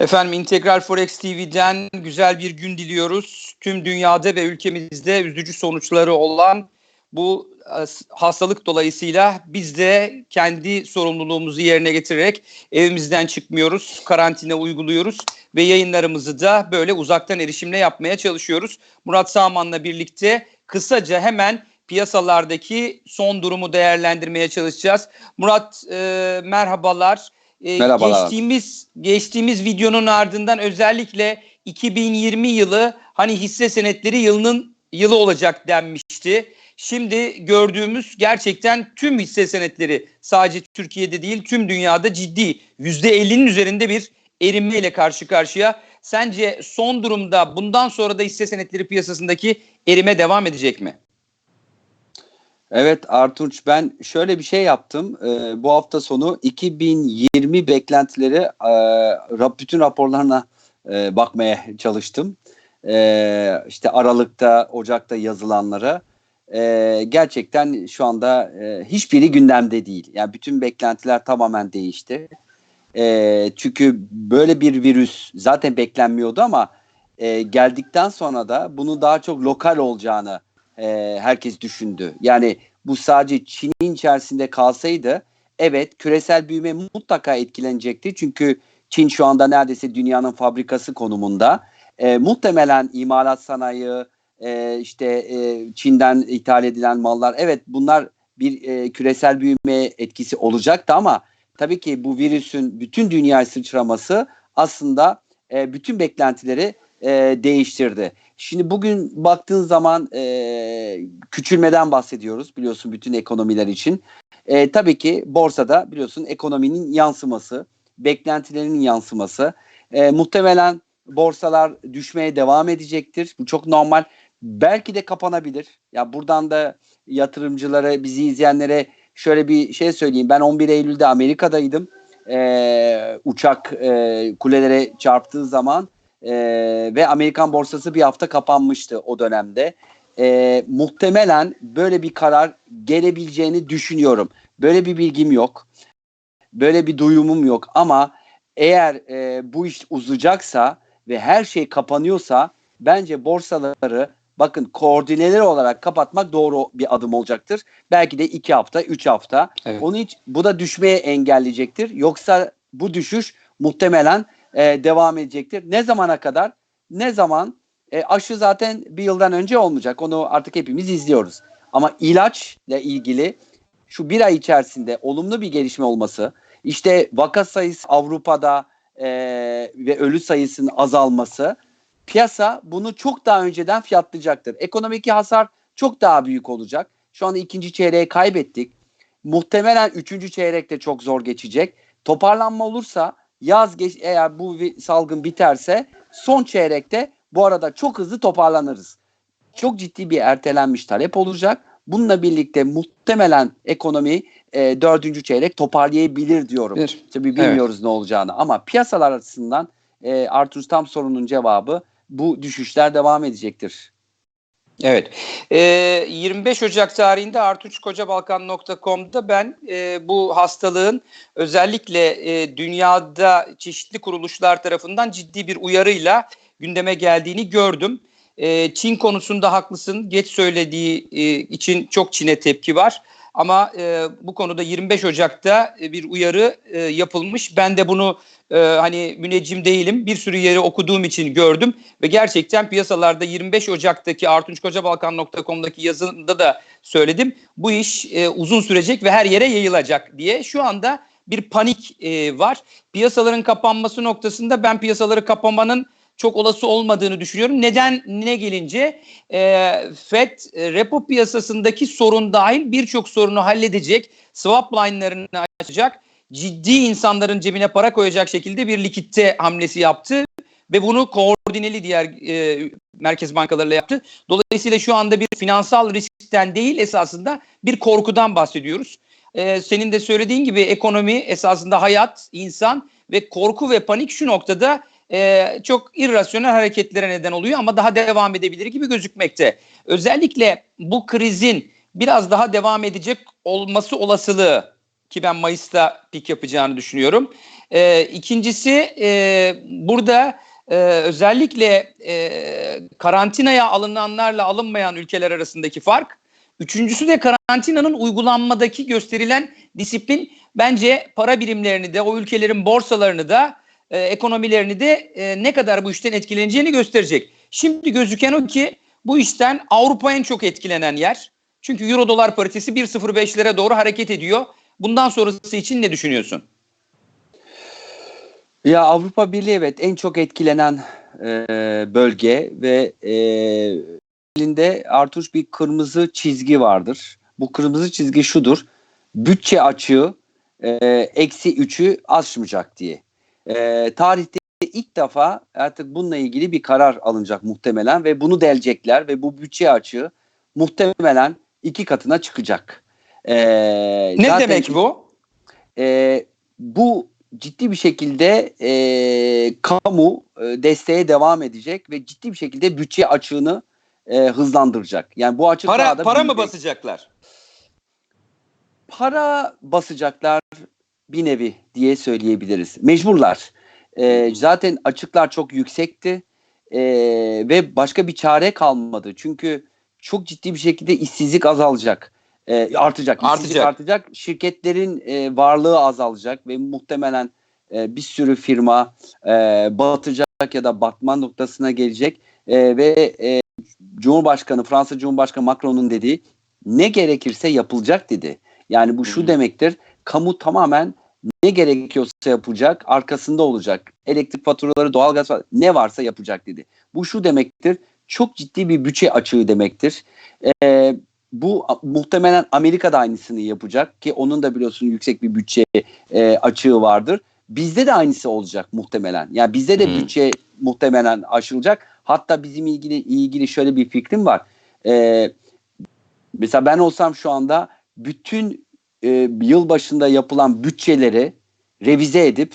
Efendim Integral Forex TV'den güzel bir gün diliyoruz. Tüm dünyada ve ülkemizde üzücü sonuçları olan bu e, hastalık dolayısıyla biz de kendi sorumluluğumuzu yerine getirerek evimizden çıkmıyoruz, karantina uyguluyoruz ve yayınlarımızı da böyle uzaktan erişimle yapmaya çalışıyoruz. Murat Sağman'la birlikte kısaca hemen piyasalardaki son durumu değerlendirmeye çalışacağız. Murat e, merhabalar. E, Merhabalar. Geçtiğimiz geçtiğimiz videonun ardından özellikle 2020 yılı hani hisse senetleri yılının yılı olacak denmişti. Şimdi gördüğümüz gerçekten tüm hisse senetleri sadece Türkiye'de değil tüm dünyada ciddi %50'nin üzerinde bir erimeyle karşı karşıya. Sence son durumda bundan sonra da hisse senetleri piyasasındaki erime devam edecek mi? Evet Artunç ben şöyle bir şey yaptım. Ee, bu hafta sonu 2020 beklentileri e, bütün raporlarına e, bakmaya çalıştım. E, işte Aralık'ta, Ocak'ta yazılanlara. E, gerçekten şu anda e, hiçbiri gündemde değil. Yani bütün beklentiler tamamen değişti. E, çünkü böyle bir virüs zaten beklenmiyordu ama e, geldikten sonra da bunu daha çok lokal olacağını e, herkes düşündü. Yani bu sadece Çin'in içerisinde kalsaydı evet küresel büyüme mutlaka etkilenecekti. Çünkü Çin şu anda neredeyse dünyanın fabrikası konumunda. E, muhtemelen imalat sanayi, e, işte e, Çin'den ithal edilen mallar evet bunlar bir e, küresel büyüme etkisi olacaktı ama tabii ki bu virüsün bütün dünyaya sıçraması aslında e, bütün beklentileri e, değiştirdi. Şimdi bugün baktığın zaman e, küçülmeden bahsediyoruz biliyorsun bütün ekonomiler için. E, tabii ki borsada biliyorsun ekonominin yansıması, beklentilerinin yansıması. E, muhtemelen borsalar düşmeye devam edecektir. Bu çok normal. Belki de kapanabilir. Ya buradan da yatırımcılara, bizi izleyenlere şöyle bir şey söyleyeyim. Ben 11 Eylül'de Amerika'daydım. E, uçak e, kulelere çarptığı zaman e, ve Amerikan borsası bir hafta kapanmıştı o dönemde. E, muhtemelen böyle bir karar gelebileceğini düşünüyorum. Böyle bir bilgim yok. Böyle bir duyumum yok ama eğer e, bu iş uzayacaksa ve her şey kapanıyorsa bence borsaları bakın koordineler olarak kapatmak doğru bir adım olacaktır. Belki de iki hafta, üç hafta. Evet. Onun için bu da düşmeye engelleyecektir. Yoksa bu düşüş muhtemelen e, devam edecektir. Ne zamana kadar? Ne zaman? E, aşı zaten bir yıldan önce olmayacak. Onu artık hepimiz izliyoruz. Ama ilaçla ilgili şu bir ay içerisinde olumlu bir gelişme olması, işte vaka sayısı Avrupa'da e, ve ölü sayısının azalması, piyasa bunu çok daha önceden fiyatlayacaktır. Ekonomik hasar çok daha büyük olacak. Şu anda ikinci çeyreği kaybettik. Muhtemelen üçüncü çeyrek de çok zor geçecek. Toparlanma olursa yaz geç eğer bu salgın biterse son çeyrekte bu arada çok hızlı toparlanırız. Çok ciddi bir ertelenmiş talep olacak. Bununla birlikte muhtemelen ekonomi e, dördüncü çeyrek toparlayabilir diyorum. Bir. Tabii bilmiyoruz ne olacağını ama piyasalar açısından e, Artur tam sorunun cevabı bu düşüşler devam edecektir. Evet. Ee, 25 Ocak tarihinde artuçkocabalkan.com'da ben e, bu hastalığın özellikle e, dünyada çeşitli kuruluşlar tarafından ciddi bir uyarıyla gündeme geldiğini gördüm. E, Çin konusunda haklısın. Geç söylediği e, için çok Çin'e tepki var. Ama e, bu konuda 25 Ocak'ta e, bir uyarı e, yapılmış. Ben de bunu e, hani müneccim değilim. Bir sürü yeri okuduğum için gördüm ve gerçekten piyasalarda 25 Ocak'taki artunçkocabalkan.com'daki yazımda da söyledim. Bu iş e, uzun sürecek ve her yere yayılacak diye. Şu anda bir panik e, var. Piyasaların kapanması noktasında ben piyasaları kapamanın çok olası olmadığını düşünüyorum. Neden ne gelince e, FED e, repo piyasasındaki sorun dahil birçok sorunu halledecek, swap line'larını açacak, ciddi insanların cebine para koyacak şekilde bir likitte hamlesi yaptı ve bunu koordineli diğer e, merkez bankalarıyla yaptı. Dolayısıyla şu anda bir finansal riskten değil esasında bir korkudan bahsediyoruz. E, senin de söylediğin gibi ekonomi esasında hayat, insan ve korku ve panik şu noktada e, çok irrasyonel hareketlere neden oluyor ama daha devam edebilir gibi gözükmekte. Özellikle bu krizin biraz daha devam edecek olması olasılığı ki ben Mayıs'ta pik yapacağını düşünüyorum. E, ikincisi e, burada e, özellikle e, karantinaya alınanlarla alınmayan ülkeler arasındaki fark. Üçüncüsü de karantinanın uygulanmadaki gösterilen disiplin bence para birimlerini de o ülkelerin borsalarını da e, ekonomilerini de e, ne kadar bu işten etkileneceğini gösterecek. Şimdi gözüken o ki bu işten Avrupa en çok etkilenen yer. Çünkü euro dolar paritesi 1.05'lere doğru hareket ediyor. Bundan sonrası için ne düşünüyorsun? Ya Avrupa Birliği evet en çok etkilenen e, bölge ve e, elinde Artuş bir kırmızı çizgi vardır. Bu kırmızı çizgi şudur. Bütçe açığı e, eksi 3'ü aşmayacak diye. E, tarihte ilk defa artık bununla ilgili bir karar alınacak muhtemelen ve bunu delecekler ve bu bütçe açığı muhtemelen iki katına çıkacak. E, Ne zaten- demek bu? e, bu ciddi bir şekilde e, kamu e, desteğe devam edecek ve ciddi bir şekilde bütçe açığını e, hızlandıracak. Yani bu açık Para para mı basacaklar? Para basacaklar bir nevi diye söyleyebiliriz. Mecburlar. E, zaten açıklar çok yüksekti e, ve başka bir çare kalmadı. Çünkü çok ciddi bir şekilde işsizlik azalacak. E, artacak. İşsizlik Artacak. artacak. Şirketlerin e, varlığı azalacak ve muhtemelen e, bir sürü firma e, batacak ya da batma noktasına gelecek E, ve e, Cumhurbaşkanı Fransa Cumhurbaşkanı Macron'un dediği ne gerekirse yapılacak dedi. Yani bu şu demektir. Kamu tamamen ne gerekiyorsa yapacak, arkasında olacak. Elektrik faturaları, doğalgaz fa- ne varsa yapacak dedi. Bu şu demektir. Çok ciddi bir bütçe açığı demektir. Ee, bu muhtemelen Amerika da aynısını yapacak ki onun da biliyorsun yüksek bir bütçe e, açığı vardır. Bizde de aynısı olacak muhtemelen. Yani bizde de Hı. bütçe muhtemelen aşılacak. Hatta bizim ilgili ilgili şöyle bir fikrim var. Ee, mesela ben olsam şu anda bütün e, yıl başında yapılan bütçeleri revize edip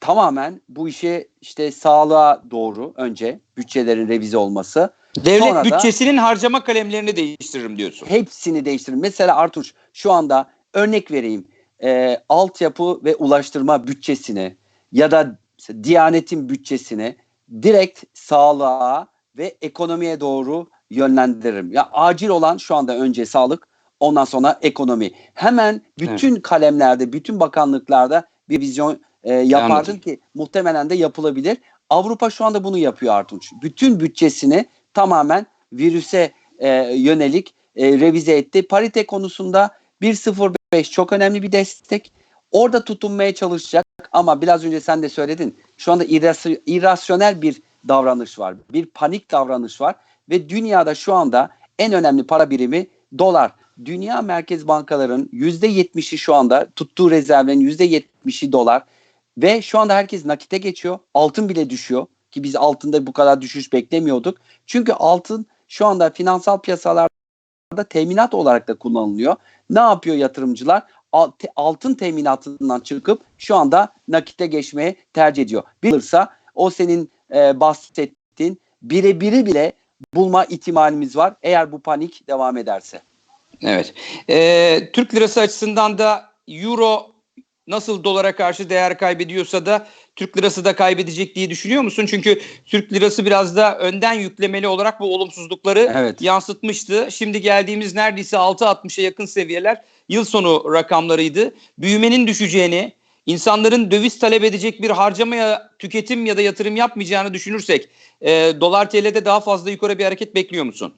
tamamen bu işe işte sağlığa doğru önce bütçelerin revize olması Devlet Sonra da- bütçesinin harcama kalemlerini değiştiririm diyorsun. hepsini değiştirin. Mesela Artuş şu anda örnek vereyim. E, altyapı ve ulaştırma bütçesini ya da Diyanet'in bütçesini direkt sağlığa ve ekonomiye doğru yönlendiririm. Ya acil olan şu anda önce sağlık, ondan sonra ekonomi. Hemen bütün kalemlerde, bütün bakanlıklarda bir vizyon e, yapardım Anladım. ki muhtemelen de yapılabilir. Avrupa şu anda bunu yapıyor Artunç. Bütün bütçesini tamamen virüse e, yönelik e, revize etti. Parite konusunda 1.05 çok önemli bir destek. Orada tutunmaya çalışacak ama biraz önce sen de söyledin. Şu anda irras- irrasyonel bir davranış var. Bir panik davranış var ve dünyada şu anda en önemli para birimi dolar. Dünya merkez bankaların %70'i şu anda tuttuğu rezervlerin %70'i dolar ve şu anda herkes nakite geçiyor. Altın bile düşüyor ki biz altında bu kadar düşüş beklemiyorduk. Çünkü altın şu anda finansal piyasalarda teminat olarak da kullanılıyor. Ne yapıyor yatırımcılar? Altın teminatından çıkıp şu anda nakite geçmeye tercih ediyor. Bilirse o senin e, bahsettiğin birebiri bile bulma ihtimalimiz var eğer bu panik devam ederse. Evet. Ee, Türk lirası açısından da euro nasıl dolara karşı değer kaybediyorsa da Türk lirası da kaybedecek diye düşünüyor musun? Çünkü Türk lirası biraz da önden yüklemeli olarak bu olumsuzlukları Evet. yansıtmıştı. Şimdi geldiğimiz neredeyse 6.60'a yakın seviyeler yıl sonu rakamlarıydı. Büyümenin düşeceğini, insanların döviz talep edecek bir harcamaya, tüketim ya da yatırım yapmayacağını düşünürsek e, dolar TL'de daha fazla yukarı bir hareket bekliyor musun?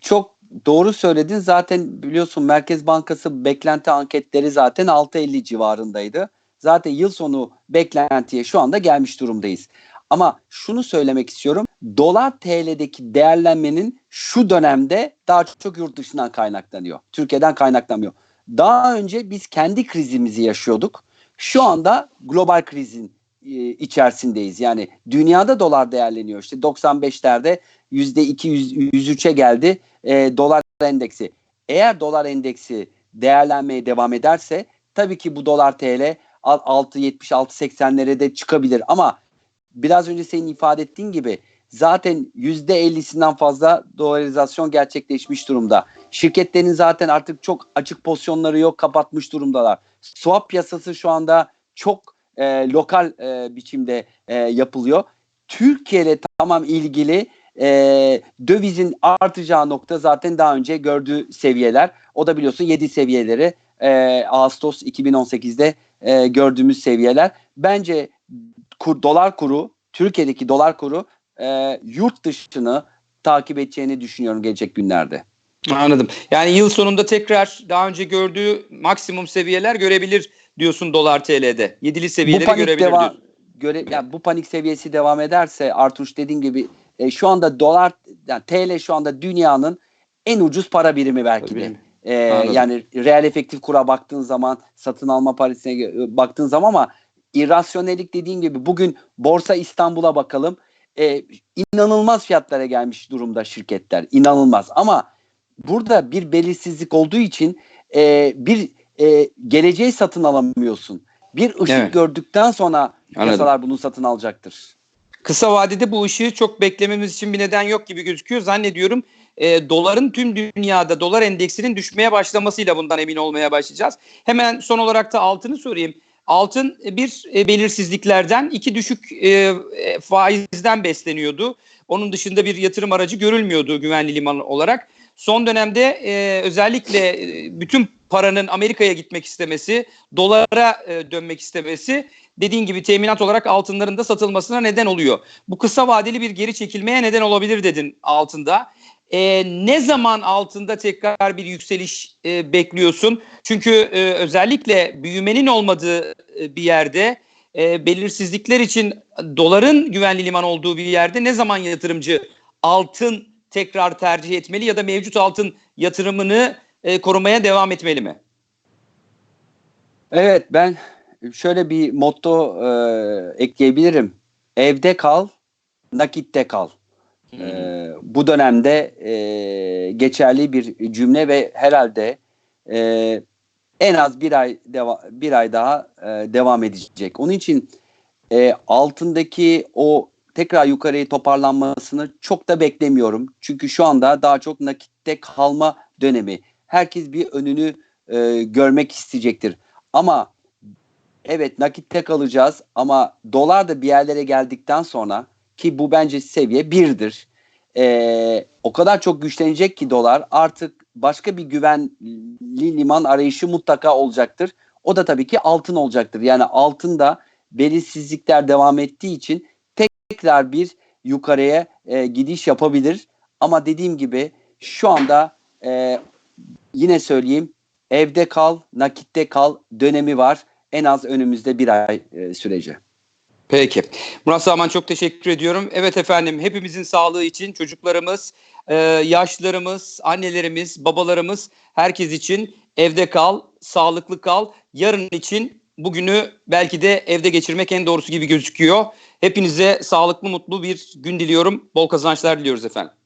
Çok doğru söyledin. Zaten biliyorsun Merkez Bankası beklenti anketleri zaten 6.50 civarındaydı. Zaten yıl sonu beklentiye şu anda gelmiş durumdayız. Ama şunu söylemek istiyorum. Dolar TL'deki değerlenmenin şu dönemde daha çok yurt dışından kaynaklanıyor. Türkiye'den kaynaklanmıyor. Daha önce biz kendi krizimizi yaşıyorduk. Şu anda global krizin e, içerisindeyiz. Yani dünyada dolar değerleniyor. İşte 95'lerde %2 yüz- %103'e geldi e, dolar endeksi. Eğer dolar endeksi değerlenmeye devam ederse tabii ki bu dolar TL 6.70 6.80'lere de çıkabilir ama biraz önce senin ifade ettiğin gibi zaten %50'sinden fazla dolarizasyon gerçekleşmiş durumda. Şirketlerin zaten artık çok açık pozisyonları yok, kapatmış durumdalar. Swap piyasası şu anda çok e, lokal e, biçimde e, yapılıyor. Türkiye'yle tamam ilgili e, dövizin artacağı nokta zaten daha önce gördüğü seviyeler. O da biliyorsun 7 seviyeleri e, Ağustos 2018'de e, gördüğümüz seviyeler. Bence kur, dolar kuru, Türkiye'deki dolar kuru e, yurt dışını takip edeceğini düşünüyorum gelecek günlerde. Anladım. Yani yıl sonunda tekrar daha önce gördüğü maksimum seviyeler görebilir diyorsun dolar TL'de. Yedili seviyeleri bu panik görebilir devam diyorsun. göre yani bu panik seviyesi devam ederse Artuş dediğin gibi e, şu anda dolar yani TL şu anda dünyanın en ucuz para birimi belki de. E, Anladım. yani reel efektif kura baktığın zaman satın alma paritesine e, baktığın zaman ama irrasyonellik dediğin gibi bugün Borsa İstanbul'a bakalım. E, inanılmaz fiyatlara gelmiş durumda şirketler. İnanılmaz ama burada bir belirsizlik olduğu için e, bir e, geleceği satın alamıyorsun. Bir ışık Evet. gördükten sonra Anladım. piyasalar bunu satın alacaktır. Kısa vadede bu ışığı çok beklememiz için bir neden yok gibi gözüküyor. Zannediyorum e, doların tüm dünyada dolar endeksinin düşmeye başlamasıyla bundan emin olmaya başlayacağız. Hemen son olarak da altını sorayım. Altın e, bir e, belirsizliklerden, iki düşük e, faizden besleniyordu. Onun dışında bir yatırım aracı görülmüyordu güvenli liman olarak. Son dönemde özellikle bütün paranın Amerika'ya gitmek istemesi, dolara dönmek istemesi dediğin gibi teminat olarak altınların da satılmasına neden oluyor. Bu kısa vadeli bir geri çekilmeye neden olabilir dedin altında. E, ne zaman altında tekrar bir yükseliş e, bekliyorsun? Çünkü e, özellikle büyümenin olmadığı e, bir yerde e, belirsizlikler için doların güvenli liman olduğu bir yerde ne zaman yatırımcı altın tekrar tercih etmeli ya da mevcut altın yatırımını e, korumaya devam etmeli mi? Evet ben şöyle bir motto e, ekleyebilirim. Evde kal, nakitte kal. E, bu dönemde e, geçerli bir cümle ve herhalde e, en az bir ay deva, bir ay daha e, devam edecek. Onun için e, altındaki o tekrar yukarıya toparlanmasını çok da beklemiyorum. Çünkü şu anda daha çok nakitte kalma dönemi. Herkes bir önünü e, görmek isteyecektir. Ama evet nakitte kalacağız ama dolar da bir yerlere geldikten sonra ki bu bence seviye birdir. E, o kadar çok güçlenecek ki dolar artık başka bir güvenli liman arayışı mutlaka olacaktır. O da tabii ki altın olacaktır. Yani altında belirsizlikler devam ettiği için tekrar bir yukarıya e, gidiş yapabilir. Ama dediğim gibi şu anda e, yine söyleyeyim evde kal, nakitte kal dönemi var. En az önümüzde bir ay e, süreci. Peki. Murat Sağman çok teşekkür ediyorum. Evet efendim hepimizin sağlığı için çocuklarımız, e, yaşlılarımız, annelerimiz, babalarımız herkes için evde kal, sağlıklı kal. Yarın için bugünü belki de evde geçirmek en doğrusu gibi gözüküyor. Hepinize sağlıklı, mutlu bir gün diliyorum. Bol kazançlar diliyoruz efendim.